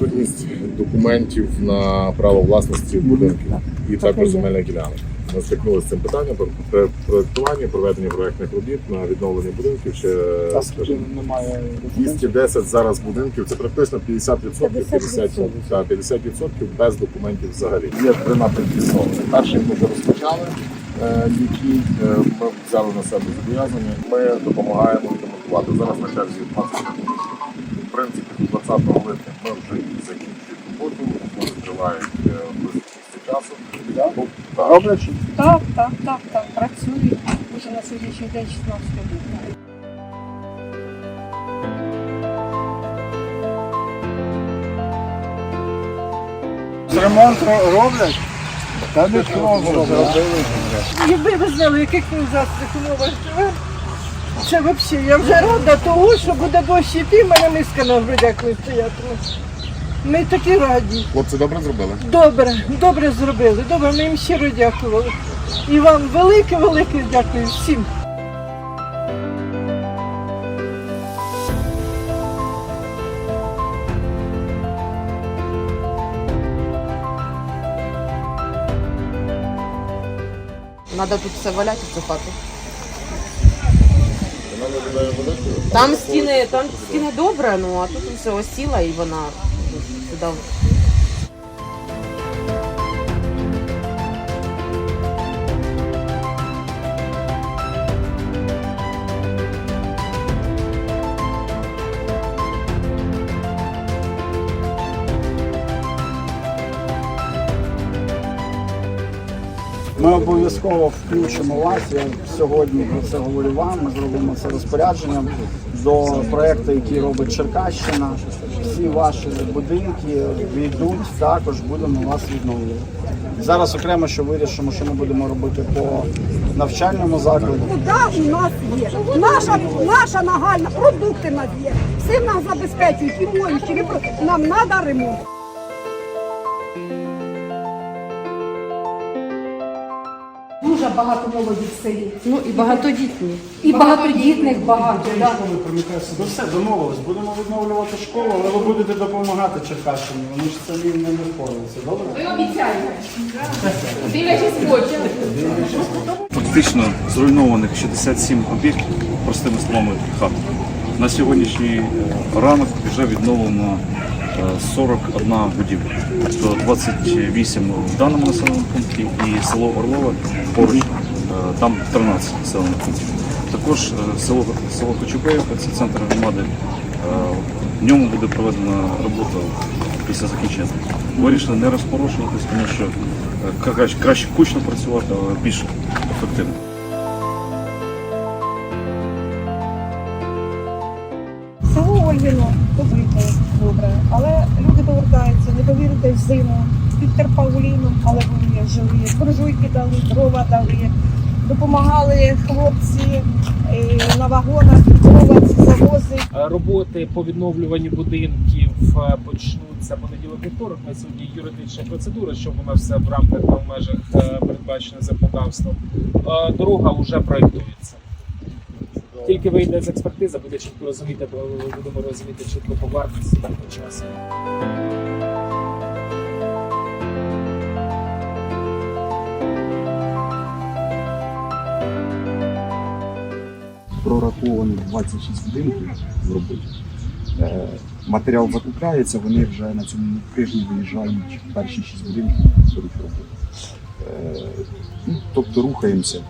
відсутність документів на право власності будинків і також земельних ділянок. Ми стикнулися з цим питанням про про проєктування, проведення проєктних робіт на відновлення будинків. Ще А немає 210 зараз будинків. Це практично 50%, 50%, 50%. та, 50% без документів взагалі. Є три напрямки зовсім. Перший ми вже розпочали, е, який е, ми взяли на себе зобов'язання. Ми допомагаємо ремонтувати. Зараз на черзі 20 В принципі, до 20 липня ми вже і закінчуємо роботу, вони тривають е, без місяця часу. Да? Ну, так. Роблять? чи? Так, так, так, так. Працюють уже на сьогоднішній день 16 років. Ремонт роблять? Та не зробили. Якби ви знали, яких ми ужасних умовах живемо, це взагалі, я вже рада того, що буде дощ іти, в мене миска на грудях не стоятиме. Ми такі раді. Хлопці добре зробили? Добре, добре зробили. Добре, ми їм щиро дякували. І вам велике, велике дякую всім. Надо тут все валяти цю хату. Там стіни, там стіни добре, ну а тут все осіла і вона сюди. Ми обов'язково включимо вас. Я сьогодні про це говорю вам. Ми зробимо це розпорядженням до проекту, який робить Черкащина. Всі ваші будинки війдуть, також будемо вас відновлювати. Зараз окремо, що вирішимо, що ми будемо робити по навчальному закладу. Вода у нас є. Наша, наша нагальна, продукти нас є. Все нас забезпечують, і моющі, і нам треба ремонт. Дуже багато молоді в селі. Ну і багатодітні. І багатодітних багато. да. Ну все, домовились. Будемо відновлювати школу, але ви будете допомагати Черкащині. Вони ж самі не впораються, добре? Фактично зруйнованих 67 об'єктів, простими словами, хат. На сьогоднішній е, ранок вже відновлено 41 будівля. Тобто 28 в даному населеному пункті і село Орлове поруч, е, там 13 населених пунктів. Також е, село, село Кочубеївка, це центр громади, е, в ньому буде проведена робота після закінчення. Вирішили не розпорошуватись, тому що е, краще кучно працювати, але більш ефективно. Село Ольвіно побите добре, але люди повертаються, не повірите в зиму. Під Терпауліном, але вони жили, буржуйки дали, дрова дали, допомагали хлопці е, на вагонах, підковувати, завози. Е, Роботи по відновлюванню будинків е, почнуться понеділок вівторок. На сьогодні юридична процедура, щоб вона все в рамках в межах передбачених законодавством. Дорога вже проєктується. Тільки вийде з експертиза, буде чітко розуміти, бо будемо розуміти чітко по вартості по часу. прораховані 26 будинків зробити. Е, Матеріал закупляється, вони вже на цьому тижні виїжджають перші 6 будинків беруть роботу. Тобто рухаємося.